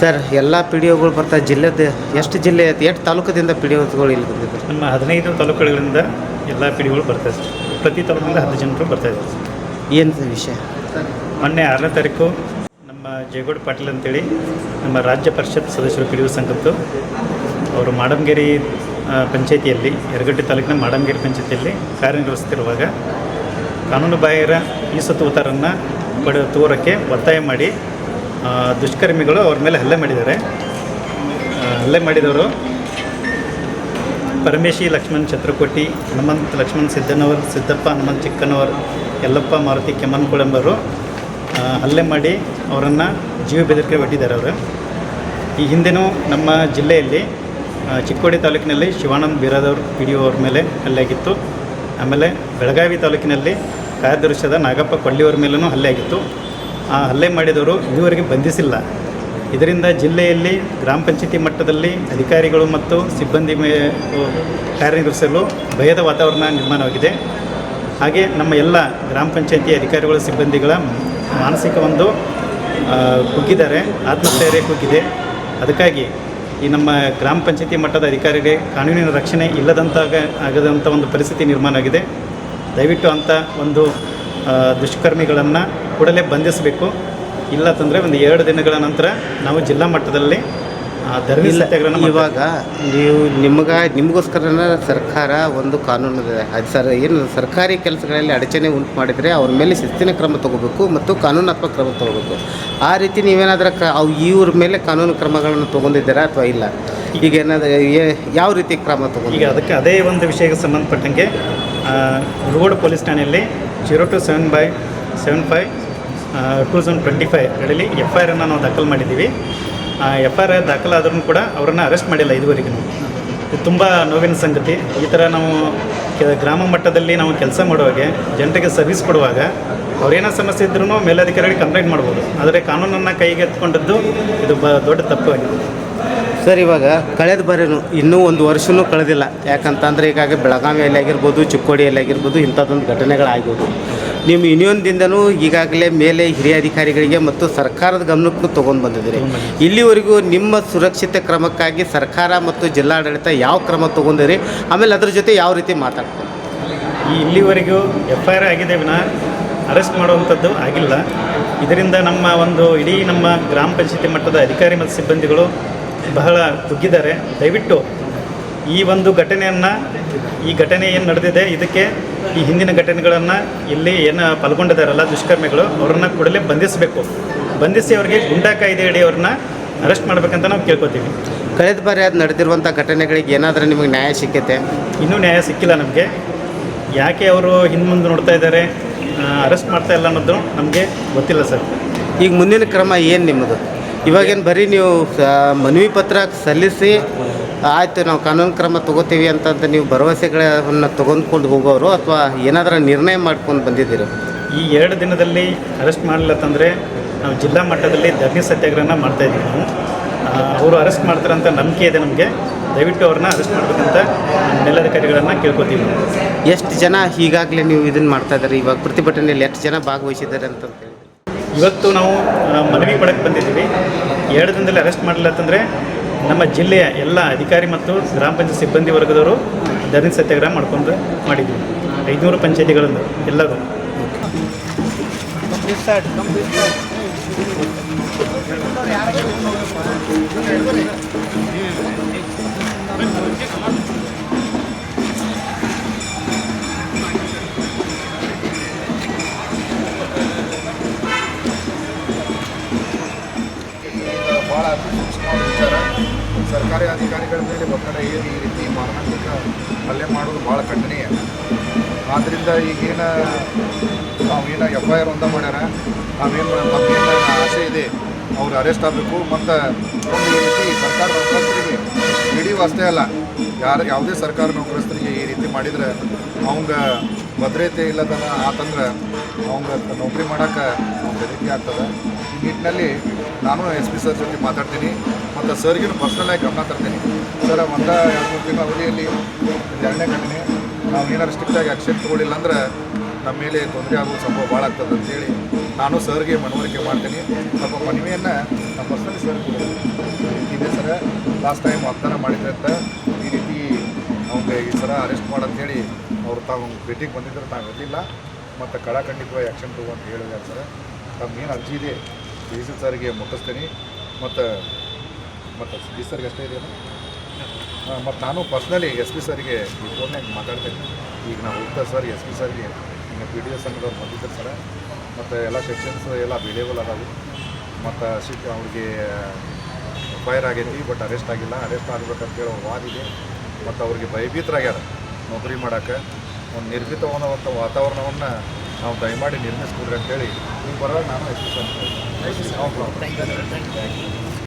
Sir ಎಲ್ಲ P D ಒಗಳು ಬರ್ತಾ ಜಿಲ್ಲೆದ ಎಷ್ಟು ಜಿಲ್ಲೆ ಎಷ್ಟು ತಾಲೂಕದಿಂದ ಪಿ ಡಿ ಒಗಳು ಇಲ್ಲಿ ಬಂದಿದ್ದಾರೆ ನಮ್ಮ ಹದಿನೈದು ತಾಲೂಕುಗಳಿಂದ ಎಲ್ಲ ಪಿ ಡಿ ಪಿಡಿಗಳು ಬರ್ತಾ ಇದೆ. ಪ್ರತಿ ತಾಲೂಕಿನಿಂದ ಹತ್ತು ಜನರು ಬರ್ತಾ ಇದ್ದಾರೆ. ಏನು ವಿಷಯ? ಮೊನ್ನೆ ಆರನೇ ತಾರೀಕು ನಮ್ಮ ಜಯಗೌಡ ಪಾಟೀಲ್ ಅಂತೇಳಿ ನಮ್ಮ ರಾಜ್ಯ ಪರಿಷತ್ ಸದಸ್ಯರು ಪಿ ಡಿ ಒ ಸಂಘದ್ದು ಅವರು ಮಾಡಮಗೇರಿ ಪಂಚಾಯಿತಿಯಲ್ಲಿ ಯರಗಟ್ಟಿ ತಾಲೂಕಿನ ಮಾಡಮಗೇರಿ ಪಂಚಾಯಿತಿಯಲ್ಲಿ ಕಾರ್ಯನಿರ್ವಹಿಸ್ತಿರುವಾಗ ಕಾನೂನು ಬಾಹಿರ ಈ ಉತ್ತರನ್ನು ಪಡೆ ತೋರಕ್ಕೆ ಒತ್ತಾಯ ಮಾಡಿ ದುಷ್ಕರ್ಮಿಗಳು ಅವ್ರ ಮೇಲೆ ಹಲ್ಲೆ ಮಾಡಿದ್ದಾರೆ. ಹಲ್ಲೆ ಮಾಡಿದವರು ಪರಮೇಶಿ ಲಕ್ಷ್ಮಣ್ ಛತ್ರಕೋಟಿ ಹನುಮಂತ್ ಲಕ್ಷ್ಮಣ್ ಸಿದ್ದನವರ್ ಸಿದ್ದಪ್ಪ ಹನುಮಂತ್ ಚಿಕ್ಕನವರ್ ಯಲ್ಲಪ್ಪ ಮಾರುತಿ ಕೆಮ್ಮನ್ಕುಳಂಬರು ಆ, ಹಲ್ಲೆ ಮಾಡಿ ಅವರನ್ನು ಜೀವ ಬೆದರಿಕೆ ಒಡ್ಡಿದ್ದಾರೆ ಅವರು. ಈ ಹಿಂದೆನೂ ನಮ್ಮ ಜಿಲ್ಲೆಯಲ್ಲಿ ಚಿಕ್ಕೋಡಿ ತಾಲೂಕಿನಲ್ಲಿ ಶಿವಾನಂದ್ ಬಿರಾದವ್ರ ಪಿ ಡಿ ಅವ್ರ ಮೇಲೆ ಹಲ್ಲೆ ಆಗಿತ್ತು. ಆಮೇಲೆ ಬೆಳಗಾವಿ ತಾಲೂಕಿನಲ್ಲಿ ಕಾರ್ಯದರ್ಶದ ನಾಗಪ್ಪ ಕೊಳ್ಳಿಯವ್ರ ಮೇಲೂ ಹಲ್ಲೆ ಆಗಿತ್ತು. ಆ ಹಲ್ಲೆ ಮಾಡಿದವರು ಇದುವರೆಗೆ ಬಂಧಿಸಿಲ್ಲ. ಇದರಿಂದ ಜಿಲ್ಲೆಯಲ್ಲಿ ಗ್ರಾಮ ಪಂಚಾಯತಿ ಮಟ್ಟದಲ್ಲಿ ಅಧಿಕಾರಿಗಳು ಮತ್ತು ಸಿಬ್ಬಂದಿ ಮೇ ಕಾರ್ಯನಿರ್ವಹಿಸಲು ಭಯದ ವಾತಾವರಣ ನಿರ್ಮಾಣವಾಗಿದೆ. ಹಾಗೆ ನಮ್ಮ ಎಲ್ಲ ಗ್ರಾಮ ಪಂಚಾಯತಿ ಅಧಿಕಾರಿಗಳ, ಸಿಬ್ಬಂದಿಗಳ ಮಾನಸಿಕ ಒಂದು ಕುಗ್ಗಿದ್ದಾರೆ, ಆತ್ಮಸ್ಥೈರ್ಯ ಕುಗ್ಗಿದೆ. ಅದಕ್ಕಾಗಿ ಈ ನಮ್ಮ ಗ್ರಾಮ ಪಂಚಾಯತಿ ಮಟ್ಟದ ಅಧಿಕಾರಿಗೆ ಕಾನೂನಿನ ರಕ್ಷಣೆ ಇಲ್ಲದಂತಾಗ ಆಗದಂಥ ಒಂದು ಪರಿಸ್ಥಿತಿ ನಿರ್ಮಾಣ ಆಗಿದೆ ದಯವಿಟ್ಟು ಅಂಥ ಒಂದು ದುಷ್ಕರ್ಮಿಗಳನ್ನು ಕೂಡಲೇ ಬಂಧಿಸಬೇಕು. ಇಲ್ಲ ತಂದರೆ ಒಂದು ಎರಡು ದಿನಗಳ ನಂತರ ನಾವು ಜಿಲ್ಲಾ ಮಟ್ಟದಲ್ಲಿ ಧರ್ಮಿ ಸತ್ಯಾಗ್ರಹ ಇವಾಗ ನೀವು ನಿಮ್ಗೆ ನಿಮಗೋಸ್ಕರನ ಸರ್ಕಾರ ಒಂದು ಕಾನೂನು ಅದು ಸರ್ ಏನು ಸರ್ಕಾರಿ ಕೆಲಸಗಳಲ್ಲಿ ಅಡಚಣೆ ಉಂಟು ಮಾಡಿದರೆ ಅವ್ರ ಮೇಲೆ ಶಿಸ್ತಿನ ಕ್ರಮ ತಗೋಬೇಕು ಮತ್ತು ಕಾನೂನಾತ್ಮಕ ಕ್ರಮ ತಗೋಬೇಕು. ಆ ರೀತಿ ನೀವೇನಾದರೂ ಕ ಅವು ಇವ್ರ ಮೇಲೆ ಕಾನೂನು ಕ್ರಮಗಳನ್ನು ತೊಗೊಂಡಿದ್ದೀರಾ ಅಥವಾ ಇಲ್ಲ? ಈಗ ಏನಾದರೂ ಯಾವ ರೀತಿ ಕ್ರಮ ಈಗ ಅದಕ್ಕೆ ಅದೇ ಒಂದು ವಿಷಯಕ್ಕೆ ಸಂಬಂಧಪಟ್ಟಂಗೆ ರೋಡ್ ಪೊಲೀಸ್ ಠಾಣೆಯಲ್ಲಿ zero two seven by seven five two thousand twenty ಫೈವ್ಗಳಲ್ಲಿ F I ಆರನ್ನು ನಾವು ದಾಖಲು ಮಾಡಿದ್ದೀವಿ. ಎಫ್ ಐ ಆರ್ ದಾಖಲಾದ್ರೂ ಕೂಡ ಅವರನ್ನು ಅರೆಸ್ಟ್ ಮಾಡಿಲ್ಲ ಇದುವರೆಗೂ. ಇದು ತುಂಬ ನೋವಿನ ಸಂಗತಿ. ಈ ಥರ ನಾವು ಗ್ರಾಮ ಮಟ್ಟದಲ್ಲಿ ನಾವು ಕೆಲಸ ಮಾಡುವಾಗ ಜನರಿಗೆ ಸರ್ವಿಸ್ ಕೊಡುವಾಗ ಅವ್ರೇನೋ ಸಮಸ್ಯೆ ಇದ್ರೂ ಮೇಲಧಿಕಾರಿಗಳಿಗೆ ಕಂಪ್ಲೇಂಟ್ ಮಾಡ್ಬೋದು. ಆದರೆ ಕಾನೂನನ್ನು ಕೈಗೆ ಎತ್ಕೊಂಡದ್ದು ಇದು ಬ, ದೊಡ್ಡ ತಪ್ಪಾಗಿದೆ ಸರ್ ಇವಾಗ ಕಳೆದ ಬಾರಿನೂ ಇನ್ನೂ ಒಂದು ವರ್ಷನೂ ಕಳೆದಿಲ್ಲ. ಯಾಕಂತಂದ್ರೆ ಈಗಾಗ ಬೆಳಗಾವಿಯಲ್ಲಿ ಆಗಿರ್ಬೋದು ಚಿಕ್ಕೋಡಿಯಲ್ಲಿ ಆಗಿರ್ಬೋದು ಇಂಥದ್ದೊಂದು ಘಟನೆಗಳಾಗಿರ್ಬೋದು ನಿಮ್ಮ ಇನ್ನೊಂದಿಂದನೂ ಈಗಾಗಲೇ ಮೇಲೆ ಹಿರಿಯ ಅಧಿಕಾರಿಗಳಿಗೆ ಮತ್ತು ಸರ್ಕಾರದ ಗಮನಕ್ಕೂ ತೊಗೊಂಡು ಬಂದಿದ್ದೀರಿ. ಇಲ್ಲಿವರೆಗೂ ನಿಮ್ಮ ಸುರಕ್ಷತೆ ಕ್ರಮಕ್ಕಾಗಿ ಸರ್ಕಾರ ಮತ್ತು ಜಿಲ್ಲಾಡಳಿತ ಯಾವ ಕ್ರಮ ತೊಗೊಂಡಿರಿ? ಆಮೇಲೆ ಅದ್ರ ಜೊತೆ ಯಾವ ರೀತಿ ಮಾತಾಡ್ತಾರೆ? ಈ ಇಲ್ಲಿವರೆಗೂ ಎಫ್ ಐ ಆರ್ ಆಗಿದೆ ವಿನ. ಅರೆಸ್ಟ್ ಮಾಡುವಂಥದ್ದು ಆಗಿಲ್ಲ. ಇದರಿಂದ ನಮ್ಮ ಒಂದು ಇಡೀ ನಮ್ಮ ಗ್ರಾಮ ಪಂಚಾಯತಿ ಮಟ್ಟದ ಅಧಿಕಾರಿ ಮತ್ತು ಸಿಬ್ಬಂದಿಗಳು ಬಹಳ ಕುಗ್ಗಿದ್ದಾರೆ ದಯವಿಟ್ಟು ಈ ಒಂದು ಘಟನೆಯನ್ನು ಈ ಘಟನೆ ಏನು ನಡೆದಿದೆ ಇದಕ್ಕೆ ಈ ಹಿಂದಿನ ಘಟನೆಗಳನ್ನು ಇಲ್ಲಿ ಏನು ಪಾಲ್ಗೊಂಡಿದ್ದಾರಲ್ಲ ದುಷ್ಕರ್ಮಿಗಳು ಅವ್ರನ್ನ ಕೂಡಲೇ ಬಂಧಿಸಬೇಕು. ಬಂಧಿಸಿ ಅವರಿಗೆ ಗುಂಡಾ ಕಾಯ್ದೆ ಅಡಿ ಅವ್ರನ್ನ ಅರೆಸ್ಟ್ ಮಾಡಬೇಕಂತ ನಾವು ಕೇಳ್ಕೊತೀವಿ. ಕಳೆದ ಬಾರಿ ಅದು ನಡೆದಿರುವಂಥ ಘಟನೆಗಳಿಗೆ ಏನಾದರೂ ನಿಮಗೆ ನ್ಯಾಯ ಸಿಕ್ಕೈತೆ? ಇನ್ನೂ ನ್ಯಾಯ ಸಿಕ್ಕಿಲ್ಲ ನಮಗೆ. ಯಾಕೆ ಅವರು ಹಿಂದೆ ಮುಂದೆ ನೋಡ್ತಾ ಇದ್ದಾರೆ ಅರೆಸ್ಟ್ ಮಾಡ್ತಾ ಇಲ್ಲ ಅನ್ನೋದು ನಮಗೆ ಗೊತ್ತಿಲ್ಲ ಸರ್. ಈಗ ಮುಂದಿನ ಕ್ರಮ ಏನು ನಿಮ್ಮದು? ಇವಾಗೇನು ಬರೀ ನೀವು ಮನವಿ ಪತ್ರ ಸಲ್ಲಿಸಿ ಆಯಿತು ನಾವು ಕಾನೂನು ಕ್ರಮ ತಗೋತೀವಿ ಅಂತಂತ ನೀವು ಭರವಸೆಗಳನ್ನು ತಗೊಂಡ್ಕೊಂಡು ಹೋಗೋರು ಅಥವಾ ಏನಾದರೂ ನಿರ್ಣಯ ಮಾಡ್ಕೊಂಡು ಬಂದಿದ್ದೀರಿ? ಈ ಎರಡು ದಿನದಲ್ಲಿ ಅರೆಸ್ಟ್ ಮಾಡಲಿಲ್ಲ ಅಂತಂದರೆ ನಾವು ಜಿಲ್ಲಾ ಮಟ್ಟದಲ್ಲಿ ಧರ್ಮಿ ಸತ್ಯಾಗ್ರಹನ ಮಾಡ್ತಾ ಇದ್ದೀವಿ ನಾವು. ಅವರು ಅರೆಸ್ಟ್ ಮಾಡ್ತಾರಂತ ನಂಬಿಕೆ ಇದೆ ನಮಗೆ. ದಯವಿಟ್ಟು ಅವ್ರನ್ನ ಅರೆಸ್ಟ್ ಮಾಡಬೇಕಂತ ಮೇಲಧಿಕಾರಿಗಳನ್ನು ಕೇಳ್ಕೊತೀವಿ. ಎಷ್ಟು ಜನ ಈಗಾಗಲೇ ನೀವು ಇದನ್ನು ಮಾಡ್ತಾ ಇದ್ದಾರೆ ಇವಾಗ ಪ್ರತಿಭಟನೆಯಲ್ಲಿ ಎಷ್ಟು ಜನ ಭಾಗವಹಿಸಿದ್ದಾರೆ ಅಂತ ಇವತ್ತು ನಾವು ಮನವಿ ಮಾಡಕ್ಕೆ ಬಂದಿದ್ದೀವಿ. ಎರಡು ದಿನದಲ್ಲಿ ಅರೆಸ್ಟ್ ಮಾಡಲಿಲ್ಲ ಅಂತಂದರೆ ನಮ್ಮ ಜಿಲ್ಲೆಯ ಎಲ್ಲ ಅಧಿಕಾರಿ ಮತ್ತು ಗ್ರಾಮ ಪಂಚಾಯತ್ ಸಿಬ್ಬಂದಿ ವರ್ಗದವರು ಧರಣಿ ಸತ್ಯಾಗ್ರಹ ಮಾಡ್ಕೊಂಡು ಮಾಡಿದ್ದೀವಿ. ಐದುನೂರು ಪಂಚಾಯತಿಗಳಿಂದ ಎಲ್ಲರೂ. ಭಾಳ ಸೂಕ್ಷ್ಮವಾದ ವಿಚಾರ. ಸರ್ಕಾರಿ ಅಧಿಕಾರಿಗಳ ಮೇಲೆ ಒತ್ತಡ ಏನು ಈ ರೀತಿ ಮಾರಣಾಂತಿಕ ಹಲ್ಲೆ ಮಾಡೋದು ಭಾಳ ಖಂಡನೀಯ. ಆದ್ದರಿಂದ ಈಗೇನು ನಾವೇನು ಎಫ್ ಐ ಆರ್ ಒಂದ ಮಾಡ್ಯಾರ, ನಾವೇನು ನಮಗೇನು ಆಸೆ ಇದೆ. ಅವ್ರು ಅರೆಸ್ಟ್ ಆಗಬೇಕು ಮತ್ತು ಒಂದು ಈ ರೀತಿ ಸರ್ಕಾರ ನೌಕರಸ್ಥರಿಗೆ ಇಡೀ ಅಷ್ಟೇ ಅಲ್ಲ, ಯಾರು ಯಾವುದೇ ಸರ್ಕಾರ ನೌಕರಸ್ಥರಿಗೆ ಈ ರೀತಿ ಮಾಡಿದರೆ ಅವಂಗ ಭದ್ರತೆ ಇಲ್ಲದನ ಆತಂದ್ರೆ ಅವಂಗ ನೌಕರಿ ಮಾಡೋಕೆ ಬೆದರಿಕೆ ಆಗ್ತದೆ. ಈ ನಿಟ್ಟಿನಲ್ಲಿ ನಾನು ಎಸ್ ಪಿ ಸರ್ ಜೊತೆ ಮಾತಾಡ್ತೀನಿ ಮತ್ತು ಸರ್ಗಿನ ಪರ್ಸ್ನಲಾಗಿ ಗಮನ ತರ್ತೀನಿ. ಸರ್, ಒಂದ ಎರಡು ಮೂರು ತಿಂಗಳ ಅವಧಿಯಲ್ಲಿ ಎರಡನೇ ಘಟನೆ ನಾವು ಏನಾರು ಸ್ಟ್ರಿಕ್ಟಾಗಿ ಆ್ಯಕ್ಷನ್ ತೊಗೊಳ್ಳಿಲ್ಲ ಅಂದ್ರೆ ನಮ್ಮ ಮೇಲೆ ತೊಂದರೆ ಆಗೋ ಸಂಭವ ಭಾಳ ಆಗ್ತದೆ ಅಂತೇಳಿ ನಾನು ಸರ್ಗೆ ಮನವರಿಕೆ ಮಾಡ್ತೀನಿ. ನಮ್ಮ ಮನವಿಯನ್ನು ನಮ್ಮ ಪರ್ಸನಲಿ ಸರ್ ಇದೆ ಸರ ಲಾಸ್ಟ್ ಟೈಮ್ ವಾಗ್ದಾನ ಮಾಡಿದ್ರೆ ಅಂತ ಈ ರೀತಿ ಅವ್ನಿಗೆ ಈ ಸರ ಅರೆಸ್ಟ್ ಮಾಡಂತೇಳಿ ಅವ್ರು ತಾವು ಭೇಟಿಗೆ ಬಂದಿದ್ದರೆ ತಾವು ಇರಲಿಲ್ಲ. ಮತ್ತು ಕಡಾಖಂಡಿತವಾಗಿ ಆ್ಯಕ್ಷನ್ ತಗೋ ಅಂತ ಹೇಳಿದ್ದಾರೆ ಸರ್. ತಮ್ಮ ಏನು ಅರ್ಜಿ ಇದೆ? ಡಿ ಸಾರಿಗೆ ಮುಟ್ಟಿಸ್ತೀನಿ. ಮತ್ತು ಮತ್ತು ಡಿ ಸರ್ಗೆ ಅಷ್ಟೇ ಇದೆಯಲ್ಲ? ಮತ್ತು ನಾನು ಪರ್ಸ್ನಲಿ ಎಸ್ ಪಿ ಸರ್ಗೆ ಈ ಫೋನ್ನಾಗ ಮಾತಾಡ್ತೇನೆ. ಈಗ ನಾವು ಹೋಗ್ತಾ ಸರ್ ಎಸ್ ಪಿ ಸರ್ಗೆ ಈಗ ಪಿ ಡಿ ಎಸ್ ಸಂಘದವ್ರು ಬಂದಿದ್ದಾರೆ ಸರ. ಮತ್ತು ಎಲ್ಲ ಸೆಕ್ಷನ್ಸ್ ಎಲ್ಲ ಅವೈಲೇಬಲ್ ಅದಾವೆ. ಮತ್ತು ಸಿ ಅವ್ರಿಗೆ ಫೈರ್ ಆಗೈತಿ ಬಟ್ ಅರೆಸ್ಟ್ ಆಗಿಲ್ಲ. ಅರೆಸ್ಟ್ ಆಗ್ಬೇಕಂತೇಳಿ ಹೇಳೋ ವಾದಿದೆ ಮತ್ತು ಅವ್ರಿಗೆ ಭಯಭೀತರಾಗ್ಯಾರ. ನೌಕರಿ ಮಾಡೋಕ್ಕೆ. ಒಂದು ನಿರ್ಭೀತವಾದಂಥ ವಾತಾವರಣವನ್ನು ನಾವು ದಯಮಾಡಿ ನಿರ್ಮಿಸ್ಕೊಡ್ರಿ ಅಂತೇಳಿ. ನೀವು ಬರೋ ನಾನು ಎಸ್ ಪಿ ಸರ್